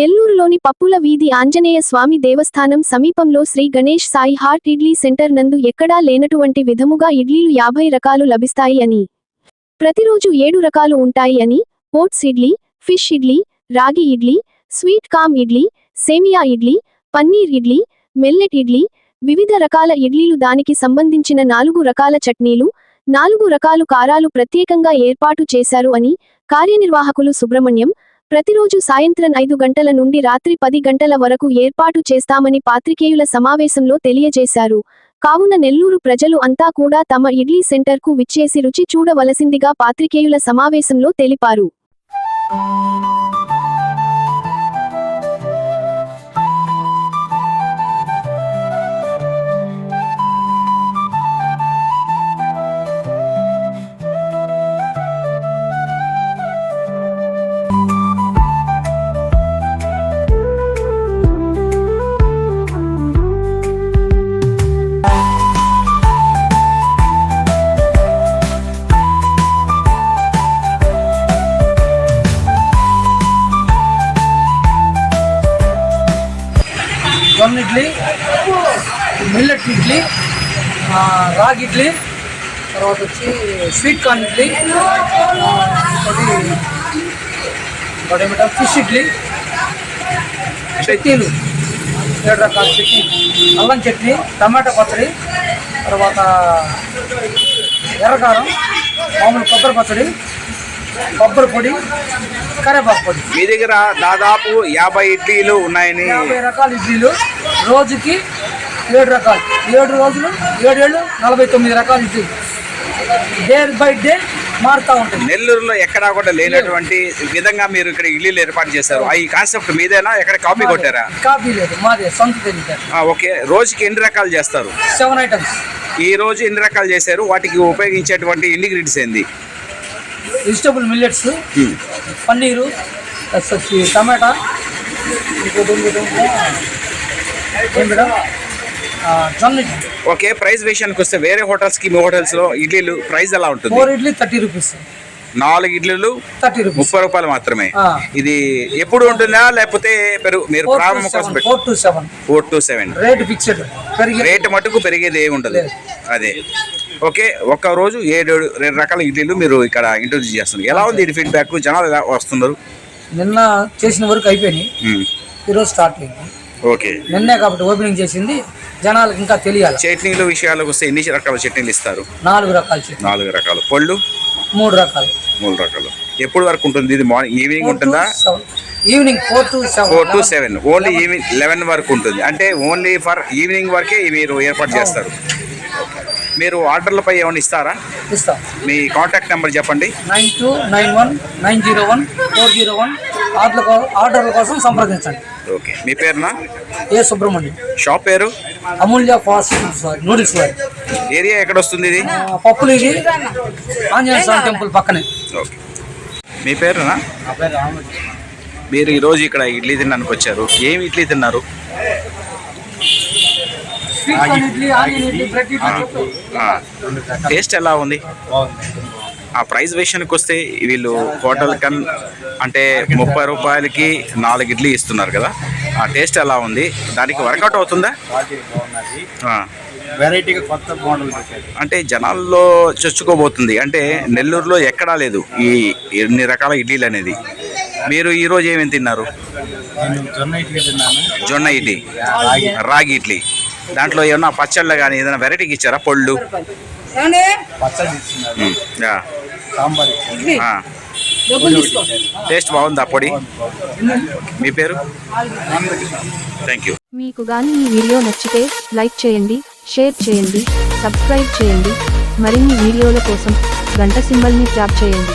నెల్లూరులోని పప్పుల వీధి ఆంజనేయ స్వామి దేవస్థానం సమీపంలో శ్రీ గణేష్ సాయి హార్ట్ ఇడ్లీ సెంటర్ నందు ఎక్కడా లేనటువంటి విధముగా ఇడ్లీలు యాభై రకాలు లభిస్తాయి అని. ప్రతిరోజు ఏడు రకాలు ఉంటాయి అని. ఓట్స్ ఇడ్లీ ఫిష్ ఇడ్లీ రాగి ఇడ్లీ స్వీట్ కామ్ ఇడ్లీ సేమియా ఇడ్లీ పన్నీర్ ఇడ్లీ మెల్లెట్ ఇడ్లీ వివిధ రకాల ఇడ్లీలు దానికి సంబంధించిన నాలుగు రకాల చట్నీలు నాలుగు రకాలు కారాలు ప్రత్యేకంగా ఏర్పాటు చేశారు అని కార్యనిర్వాహకులు సుబ్రహ్మణ్యం ప్రతిరోజు సాయంత్రం ఐదు గంటల నుండి రాత్రి పది గంటల వరకు ఏర్పాటు చేస్తామని పాత్రికేయుల సమావేశంలో తెలియజేశారు. కావున నెల్లూరు ప్రజలు అంతా కూడా తమ ఇడ్లీ సెంటర్కు విచ్చేసి రుచి చూడవలసిందిగా పాత్రికేయుల సమావేశంలో తెలిపారు. ఇడ్లీ మిల్లెట్ ఇడ్లీ రాగి ఇడ్లీ తర్వాత వచ్చి స్వీట్ కార్న్ ఇడ్లీ ఇంకోటి ఫిష్ ఇడ్లీ చట్నీలు ఏడు రకాల చట్నీ అల్లం చట్నీ టమాటా పచ్చడి తర్వాత ఎర్రకారం మామూలు కొబ్బరి పచ్చడి కొబ్బరి పొడి కరేపాకు పొడి. మీ దగ్గర దాదాపు యాభై ఇడ్లీలు ఉన్నాయని యాభై రకాల ఇడ్లీలు. రోజుకి ఏడు రకాలు. ఏడు రోజులు ఏడేళ్ళు నలభై తొమ్మిది రకాల ఇడ్లీ డే బై డే మారుతూ ఉంటుంది. నెల్లూరులో ఎక్కడా కూడా లేనటువంటి విధంగా మీరు ఇక్కడ ఇడ్లీలు ఏర్పాటు చేశారు. ఆ ఈ కాన్సెప్ట్ మీదేనా? ఎక్కడ కాపీ కొట్టారా? కాఫీ లేదు. మాదే. సొంత ఓకే. రోజుకి ఎన్ని రకాలు చేస్తారు? సెవెన్ ఐటమ్స్ ఈ రోజు ఎన్ని రకాలు చేశారు? వాటికి ఉపయోగించేటువంటి ఇంగ్రీడియంట్స్ ఏంది? Vegetable millets hmm. పన్నీరు టమాటా ఓకే ప్రైస్ విషయానికి వస్తే వేరే హోటల్స్కి మీ హోటల్స్లో ఇడ్లీలు ప్రైస్ ఎలా ఉంటుంది? ఫోర్ ఇడ్లీ థర్టీ రూపీస్ నాలుగు ఇడ్లీలు థర్టీ రూపీస్. ముప్పై రూపాయలు మాత్రమే. ఇది ఎప్పుడు ఉంటుందా లేకపోతే మీరు ప్రారంభం కోసం four to seven. Four to seven. Rate fixed. Rate మటుకు పెరిగేది ఏమి ఉండదు. లేదు. అదే. ఓకే ఒక్క రోజు ఏడు రెండు రకాల ఇడ్లీలు మీరు ఇక్కడ ఇంట్రొడ్యూస్ చేస్తున్నారు. ఎలా ఉంది ఇది ఫీడ్బ్యాక్ జనాలు ఎలా వస్తున్నారు? నిన్న చేసిన వరకు అయిపోయినాయి. ఈరోజు స్టార్ట్ అయింది. ఓకే. నిన్నే కాబట్టి ఓపెనింగ్ చేసింది. జనాలకు ఇంకా తెలియాలి? చట్నీలు విషయాలకు వస్తే ఎన్ని రకాల చట్నీలు ఇస్తారు? నాలుగు రకాల చట్నీ. నాలుగు రకాలు. పళ్ళు? మూడు రకాలు. మూడు రకాలు. ఎప్పుడు వరకు ఉంటుంది? ఇది మార్నింగ్ ఈవినింగ్ ఉంటుందా? Evening four to four to seven seven only evening eleven వరకు ఉంటుంది. అంటే ఓన్లీ ఫర్ ఈవినింగ్ వరకే మీరు ఏర్పాటు చేస్తారు. మీరు ఆర్డర్లపై ఏమైనా ఇస్తారా? ఇస్తాం. మీ కాంటాక్ట్ నెంబర్ చెప్పండి. Nine two nine one nine zero one four zero one order ఆర్డర్ల కోసం సంప్రదించండి. ఓకే. మీ పేరునా? ఏ సుబ్రహ్మణ్యం. షాప్ పేరు? అమూల్య ఫాస్ట్ వారి నూడిల్స్ వారి. ఏరియా ఎక్కడ వస్తుంది ఇది? పప్పులు ఇది ఆంజనేయ స్వామి టెంపుల్ పక్కనే. ఓకే. మీ పేరునా? మీరు ఈరోజు ఇక్కడ ఇడ్లీ తినడానికి వచ్చారు. ఏమి ఇడ్లీ తిన్నారు sweet corn idli onion idli bread idli ఆ, టేస్ట్ ఎలా ఉంది? ఆ ప్రైస్ విషయానికి వస్తే వీళ్ళు హోటల్ కన్ అంటే ముప్పై రూపాయలకి నాలుగు ఇడ్లీ ఇస్తున్నారు కదా. ఆ టేస్ట్ ఎలా ఉంది? దానికి వర్కౌట్ అవుతుందా? వెరైటీగా కొత్త మోడల్ పెట్టారు అంటే జనాల్లో చొచ్చుకోబోతుంది. అంటే నెల్లూరులో ఎక్కడా లేదు ఈ ఎన్ని రకాల ఇడ్లీలు అనేది. మీరు ఈరోజు ఏమేమి తిన్నారు? నేను జొన్న ఇడ్లీ తిన్నాను. జొన్న ఇడ్లీ. రాగి ఇడ్లీ. దాంట్లో ఏమన్నా పచ్చళ్ళు కానీ ఏదైనా వెరైటీకి ఇచ్చారా? పళ్ళు. టేస్ట్ బాగుందా పొడి? మీ పేరు? థ్యాంక్ యూ మీకు గాని ఈ వీడియో నచ్చితే లైక్ చేయండి షేర్ చేయండి సబ్స్క్రైబ్ చేయండి. మరిన్ని వీడియోల కోసం గంట సింబల్ని ట్యాప్ చేయండి.